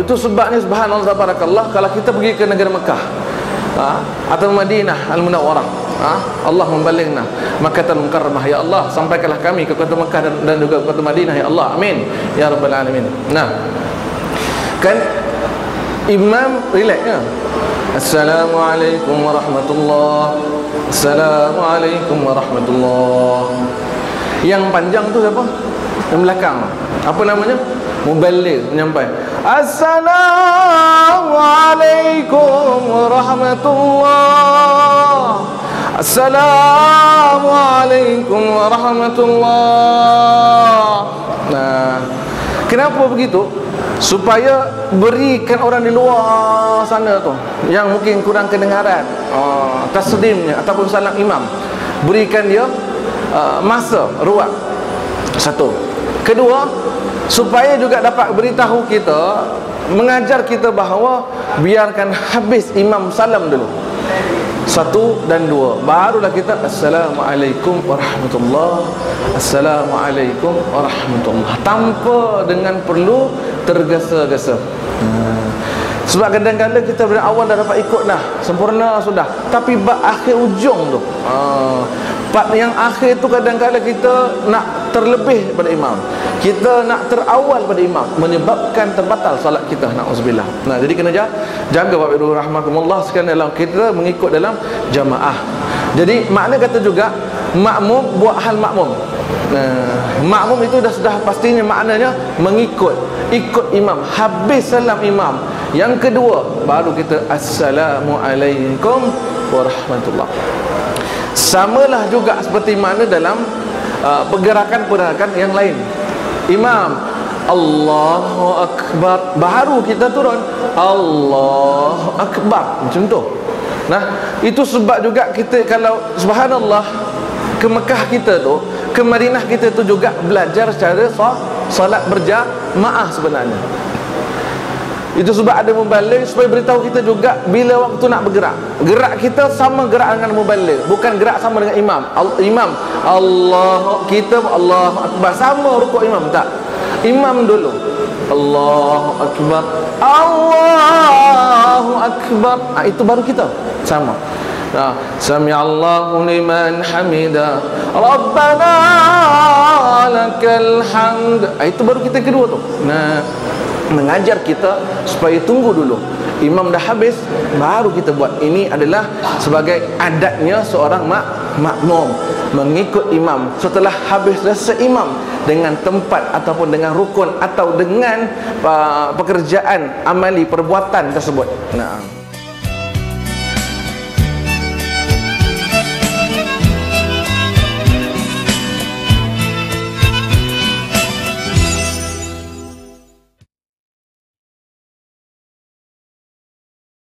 itu sebabnya subhanallah tabarakallah kalau kita pergi ke negara Mekah ha? atau Madinah Al-Munawwarah ha? Allah membalighna Makkah Mukarramah ya Allah sampaikanlah kami ke kota Mekah dan, dan juga kota Madinah ya Allah amin ya rabbal alamin nah kan imam relax ya Assalamualaikum warahmatullahi Assalamualaikum warahmatullahi Yang panjang tu siapa? Yang belakang Apa namanya? Mubalir menyampai Assalamualaikum warahmatullahi Assalamualaikum warahmatullahi Nah Kenapa begitu? supaya berikan orang di luar sana tu yang mungkin kurang kedengaran uh, taslimnya ataupun salam imam berikan dia uh, masa ruang. Satu. Kedua supaya juga dapat beritahu kita mengajar kita bahawa biarkan habis imam salam dulu. Satu dan dua. Barulah kita assalamualaikum warahmatullahi assalamualaikum warahmatullahi tanpa dengan perlu tergesa-gesa. Hmm. sebab kadang-kadang kita dari awal dah dapat ikut dah sempurna sudah. Tapi bak akhir ujung tu. Uh, part yang akhir tu kadang-kadang kita nak terlebih pada imam. Kita nak terawal pada imam menyebabkan terbatal salat kita. Na'udzubillah. Nah jadi kena jaga jaga Pak Biru rahmatullah sekalian dalam kita mengikut dalam jamaah. Jadi makna kata juga makmum buat hal makmum. Nah, makmum itu dah sudah pastinya maknanya mengikut. Ikut imam. Habis salam imam. Yang kedua baru kita assalamualaikum warahmatullahi samalah juga seperti mana dalam uh, pergerakan-pergerakan yang lain. Imam Allahu Akbar. Baru kita turun Allahu Akbar. Macam tu. Nah itu sebab juga kita kalau subhanallah ke Mekah kita tu ke Madinah kita tu juga belajar secara solat berjamaah sebenarnya itu sebab ada mubalik supaya beritahu kita juga bila waktu nak bergerak. Gerak kita sama gerak dengan mubalik, bukan gerak sama dengan imam. Al imam Allah kita Allah akbar sama rukuk imam tak. Imam dulu. Allahu akbar. Allahu akbar. Ah itu baru kita. Sama. Nah, sami Allahu liman hamida. Rabbana lakal hamd. Ah, itu baru kita kedua tu. Nah, mengajar kita supaya tunggu dulu. Imam dah habis baru kita buat. Ini adalah sebagai adatnya seorang mak makmum. Mengikut imam. Setelah habis rasa imam dengan tempat ataupun dengan rukun atau dengan uh, pekerjaan amali perbuatan tersebut. Nah